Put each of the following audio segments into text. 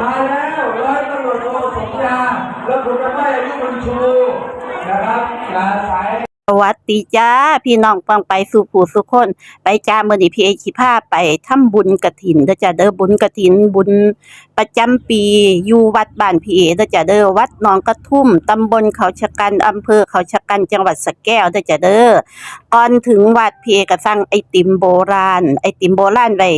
มาแล้วร้อยตำรวจโทสมยาและคุณแม่อายุบุญชูนะครับยาสายสวัสดีจ้า พี่น้องฟังไปสู่ผู้สุคน ไปจ้ามื้อนี้พี่เอคิพาไปทำบุญกฐินเด้อจ้าเด้อบุญกฐินบุญประจำปีอยู่วัดบ้านพี่เอเด้อจ้าเด้อวัดหนองกระทุ่มตำบลเขาชะกันอำเภอเขาชะกันจังหวัดสระแก้วเด้อจ้าเด้อก่อนถึงวัดพี่เอก็สั่งไอติมโบราณ ไอติมโบราณไว้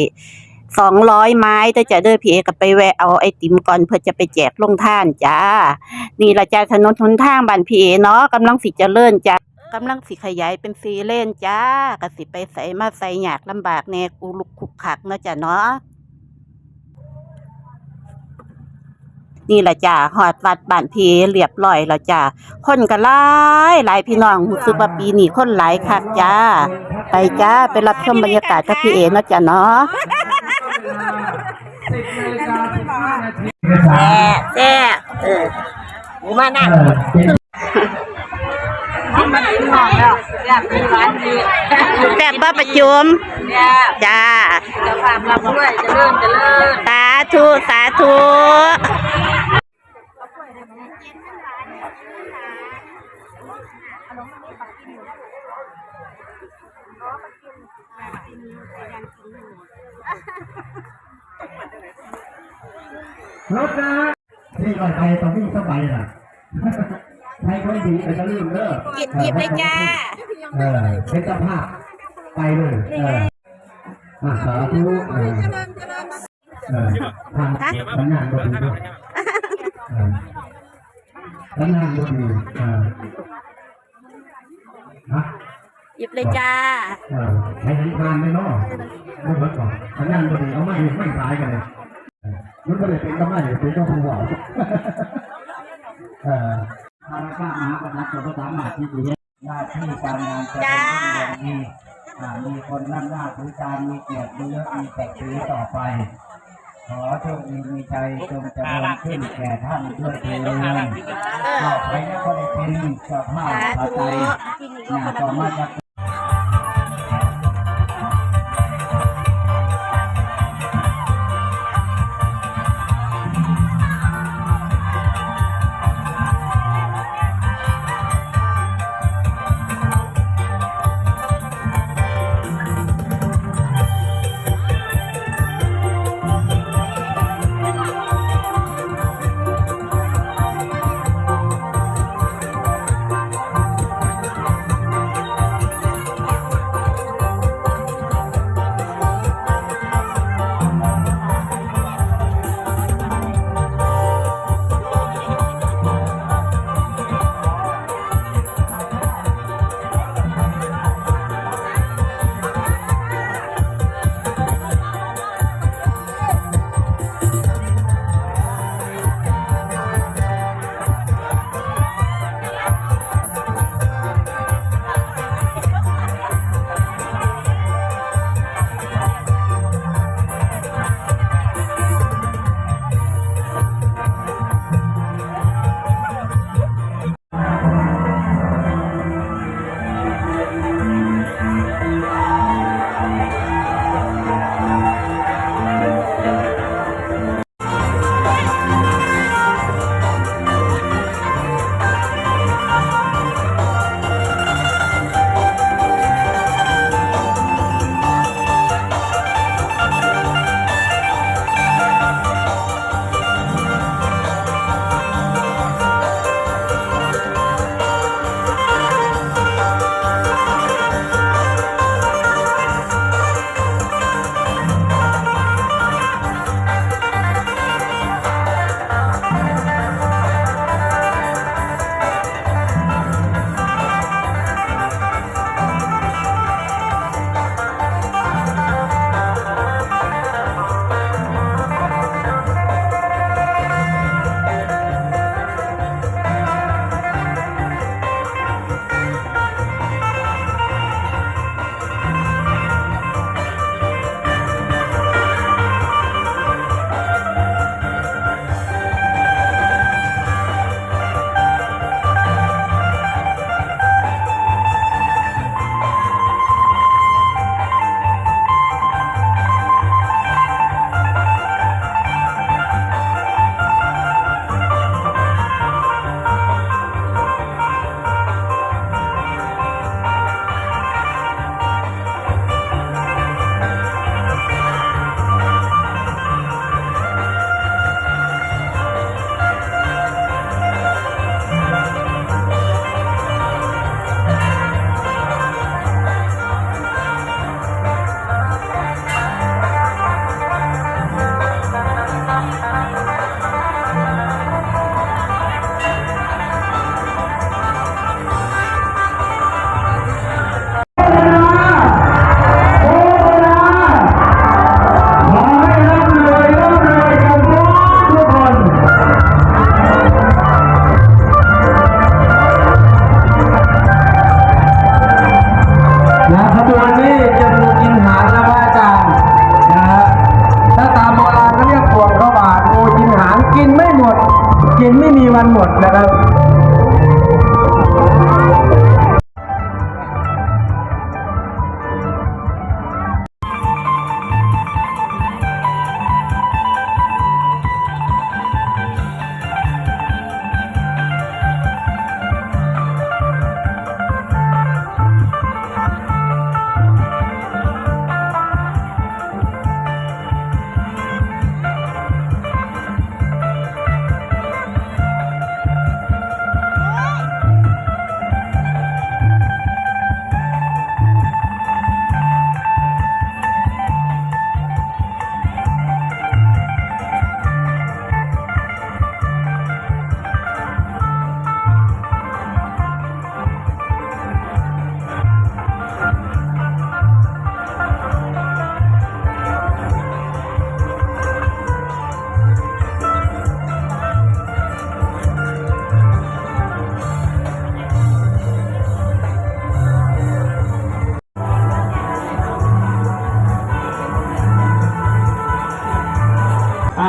สองร้อยไม้เด้อจ้าเด้อพี่เอก็ไปแวะเอาไอติมก่อนเพื่อจะไปแจกลงท่านจ้า นี่ละจ้าถนนหนทางบ้านพี่เอเนาะกำลังสิเจริญจ้ากำลังสิขยายเป็นซีเล่นจ้ากสิไปใส่มาใส่ยากลำบากแน่กูลุกคุกคักเนาะจ้ะเนาะนี่แหละจ้าหอดวัดบ้านพีเรียบร้อยแล้วจ้าคนก็หลายหลายพี่น้องรู้สึกว่าปีนี้คนหลายคักจ้า ไปจ้าไปรับชมบรรยากาศกับพี่เอเนาะจ้ะเนาะ แย่แซ่เออกูมานั่งมันแซ่บป้าประจุมจ้าจะฝากรับด้วยจะเริ่มจะเริ่มสาธุ สาธุ รถนะที่ก่อนไปตอนนี้สบายน่ะใครคนดีไปจะลืมเด้อหยิบหยิบเลยจ้าเออเป็นเจ้าภาพไปเลยเอออ่าสาธุเออเออทางทำงานก็ดีด้วยเออทำงานก็ดีเออฮะหยิบเลยจ้าเออ ใช้ทำงานไหมเนาะไม่เบิดก่อนทำงานก็ดีเอามาอยู่ไม่ซ้ายกันเลยเออมันก็เลยเป็นกำไรเป็นเจ้าผู้ว่าเออข้าราชการมหาปนัดจะสามารถที่จะเฮ็ดหน้าที่การงานจะเป็นอย่างดีอ่ามีคนนั่งหน้าถือการมีเกียรติมียศมีแต่ถือต่อไป ขอโชคดีมีใจจงเจริญขึ้นแก่ท่านด้วยเถิดต่อไปแล้วก็ได้เป็นเจ้าภาพพระใจน่าต่อมาจาก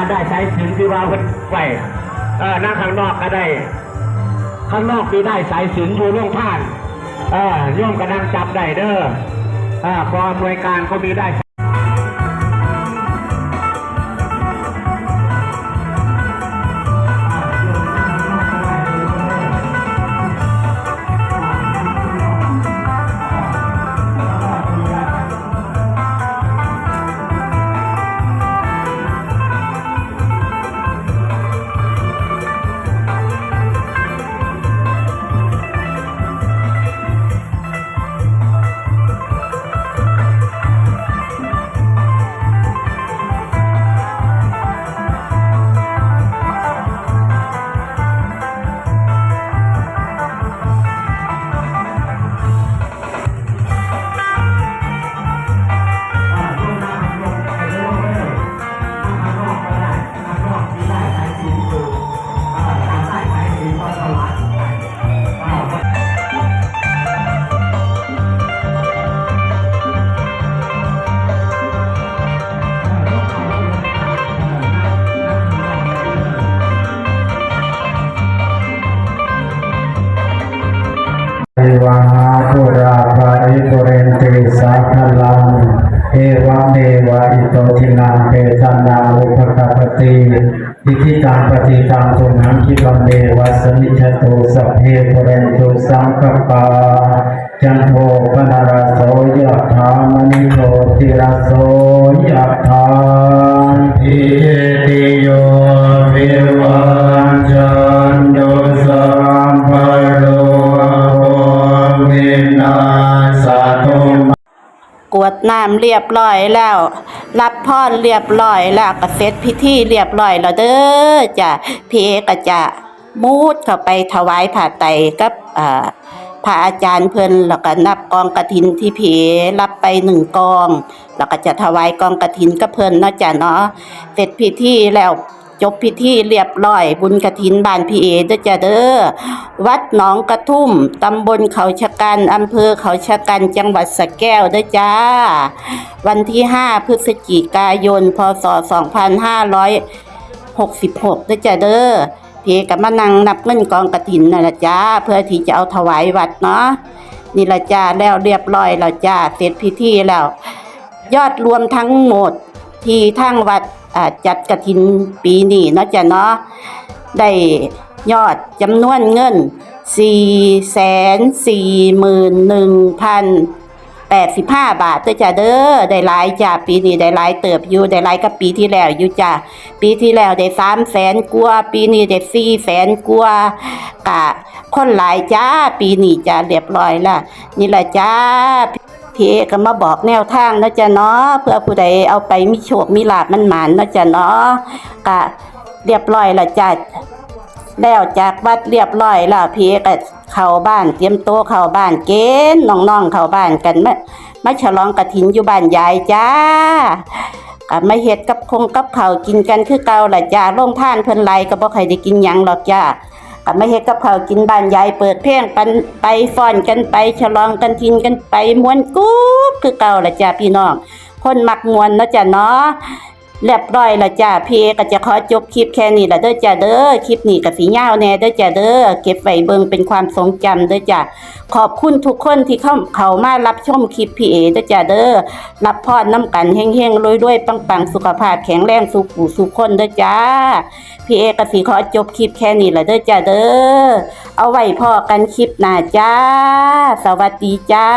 ได้ใช้สินที่ว่าเพิ่นไหวเออนั่งข้างนอกก็ได้ ข้างนอกมีได้สายสินอยู่โรงท่าน เออย่อมก็นั่งจับได้เด้อเออกองอำนวยการก็มีได้ โตทินังเปตานาอุปกปปติอิทิตังปฏิตังตุนังคิปะเมวะสมิจจตุสัพเพปุเรนตุสังกปาจันโทปนารโสยะธามณิโชติรโสยะธาทิติโยวิวันจันโยสัมภโรวินาสตุกวดน้ำเรียบร้อยแล้ว รับพรเรียบร้อยแล้วก็เสร็จพิธีเรียบร้อยแล้วเด้อจ้ะพี่เอก็จะมูดเข้าไปถวายผ่าไตกับพระอาจารย์เพิ่นแล้วก็นับกองกระถินที่พี่รับไปหนึ่งกอง แล้วก็จะถวายกองกระถินกับเพิ่นเนาะจ้ะเนาะเสร็จพิธีแล้ว จบพิธีเรียบร้อย บุญกฐินบ้านพี่เอเด้อจ้ะเด้อวัดหนองกระทุ่มตำบลเขาชะกันอำเภอเขาชะกันจังหวัดสระแก้วด้วยจ้า วันที่ 5 พฤศจิกายน พศ 2566ด้วยจ้าเด้อเพกับมานั่งนับเงินกองกระถินนั่นละจ้าเพื่อที่จะเอาถวายวัดเนาะนี่ละจ้าแล้วเรียบร้อยแล้วจ้าเสร็จพิธีแล้ว ยอดรวมทั้งหมด ที่ทั้งวัดจัดกระถินปีนี้นะจ้ะเนาะได้ยอดจำนวนเงิน 4 4 1 1 85 บาทเด้อจ้ะเด้อได้หลายจ้ะปีนี้ได้หลายเติบอยู่ได้หลายกับปีที่แล้วอยู่จ้ะปีที่แล้วได้3แสนกว่าปีนี้ได้4แสนกว่ากะคนหลายจ้าปีนี้จ้ะเรียบร้อยล้วนี่แหละจ้า พี่เอก็มาบอกแนวทางนะจ๊ะเนาะเพื่อผู้ใดเอาไปมีโชคมีลาบมันหมานนะจ๊ะเนาะก็เรียบร้อยละจ้ะแล้วจากวัดเรียบร้อยแล้วพี่เอก็เข้าบ้านเตรียมโต๊ะเข้าบ้านเกณฑ์น้องๆเข้าบ้านกันมามาฉลองกฐินอยู่บ้านยายจ้าก็มาเฮ็ดกับคงกับเขากินกันคือเก่าละจ้าโรงท่านเพิ่นไลก็บ่ค่อยได้กินยังหรอกจ้า ก็ไม่เฮ็ดกับเขากินบ้านยายเปิดเพลงกันไปฟ้อนกันไปฉลองกันทินกันไปมวนกุ๊บคือเก่าละจ้ะพี่น้อง คนมักมวนเนาะจ้ะเนาะ เรียบร้อยละจ้าพี่เอก็จะขอจบคลิปแค่นี้ละเด้อจ้าเด้อคลิปนี้ก็สิยาวแน่เด้อจ้าเด้อเก็บไว้เบิ่งเป็นความทรงจำเด้อจ้าขอบคุณทุกคนที่เข้าเข้ามารับชมคลิปพี่เอเด้อจ้าเด้อรับพรน้ำกันเฮงๆรวยๆปังๆสุขภาพแข็งแรงสุขูสุขคนเด้อจ้าพี่เอก็สิขอจบคลิปแค่นี้ละเด้อจ้าเด้อเอาไว้พอกันคลิปหน้าจ้า สวัสดีจ้า